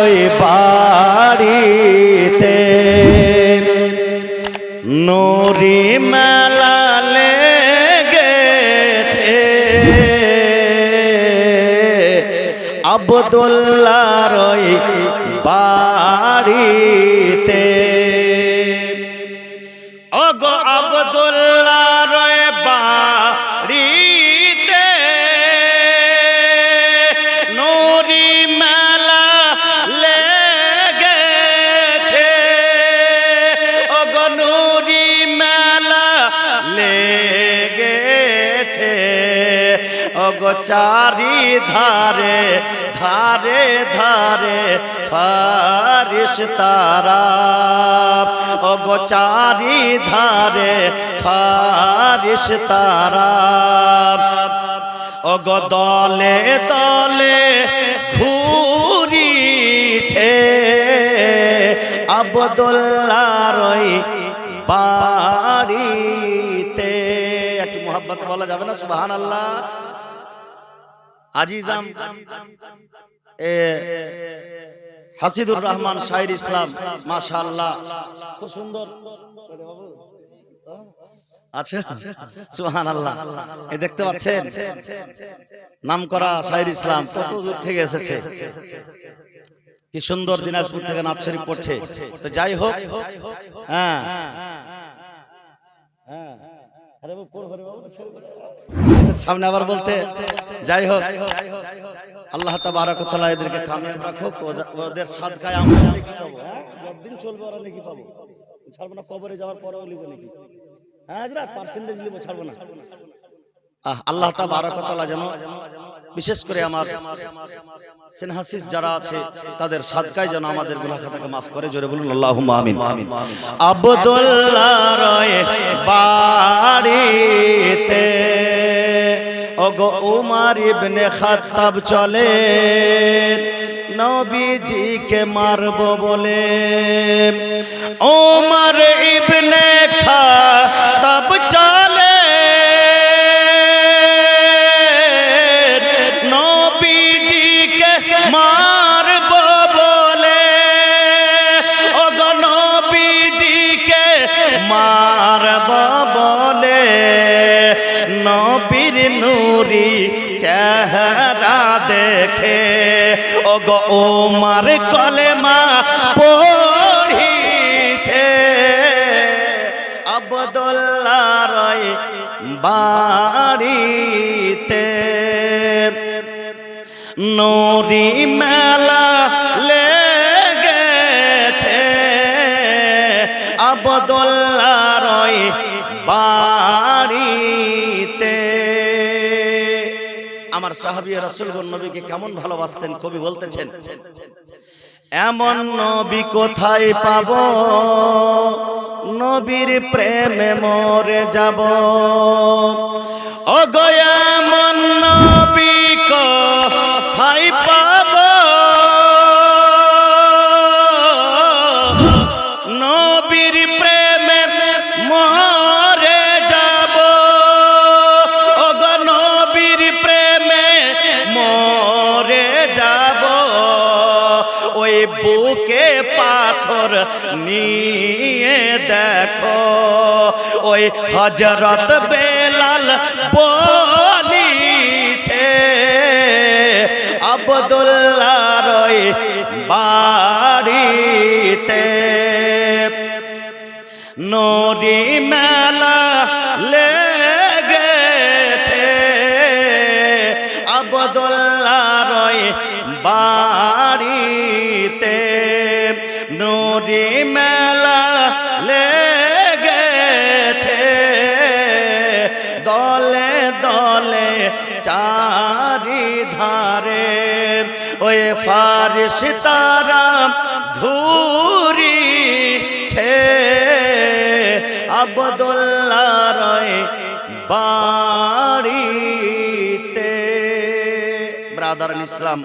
ওই বাড়িতে। নুরি মেলা লেগেছে। আবদুল্লা রই বাড়িতে ওগো চারি ধারে ধারে ধারে, ফারিস তারা। ওগো চারি ধারে, ফারিস তারা। ওগো দলে দলে ঘুরিছে আবদুল্লাহর ওই বাড়িতে। একটু মোহাব্বত বলা যাবে না? সুবাহান আল্লাহ আজিজাম হাসিদুর রহমান শাহির ইসলাম, মাশাআল্লাহ। আল্লাহ এ দেখতে পাচ্ছেন? ইসলাম কত দূর থেকে এসেছে। কি সুন্দর দিনাজপুর থেকে নাথ শরীফ পড়ছে। তো যাই হোক হ্যাঁ। সামনে আবার বলতে যাই হোক আল্লাহ এদেরকে কামিয়াব রাখুক ওদের- সাদকায় আমরা নাকি পাবো হ্যাঁ? চলবে ওরা নাকি পাবো। ছাড়বো না কবরে যাওয়ার পরেও লিখব নাকি? হ্যাঁ পার্সেন্টেজ লিখব ছাড়বো না। আল্লাহ যেন বিশেষ করে আমার সিনহাসিস যারা আছে, তাদের সাদকায় যেন আমাদের গুনাহ খাতাকে মাফ করে, জোরে বলুন, আল্লাহুম্মা আমিন। আব্দুল্লাহ রয় বাড়িতে, ওগো উমার ইবনে খাত্তাব চলে নবীজিকে মারব বলে। ওমর ইবনে খাত্তাব চলে নূরি চেহারা দেখে, ওগো ওমার কলেমা পড়িছে। আবদুল্লাহ রয় বাড়িতে নরি মেলা লেগেছে। আবদুল্লাহ রয় বাড়িতে আমার সাহাবিয়া রাসূলগণ নবীকে কেমন ভালোবাসতেন কবি বলতেছেন এমন নবী কোথায় পাব? নবীর প্রেমে মরে যাব। অগয়া এমন নবী ওই বুকে পাথর নিয়ে দেখো। ওই হজরত বেলাল বলিছে আবদুল্লাহ রয় বাড়িতে নরি মেলা লেগেছে। আবদুল্লাহ লেগেছে। দলে দলে চারি ধারে ওই ফারিস তারা ঘুরিছে। আবদুল্লাহ রয় বাড়িতে। ব্রাদার ইসলাম।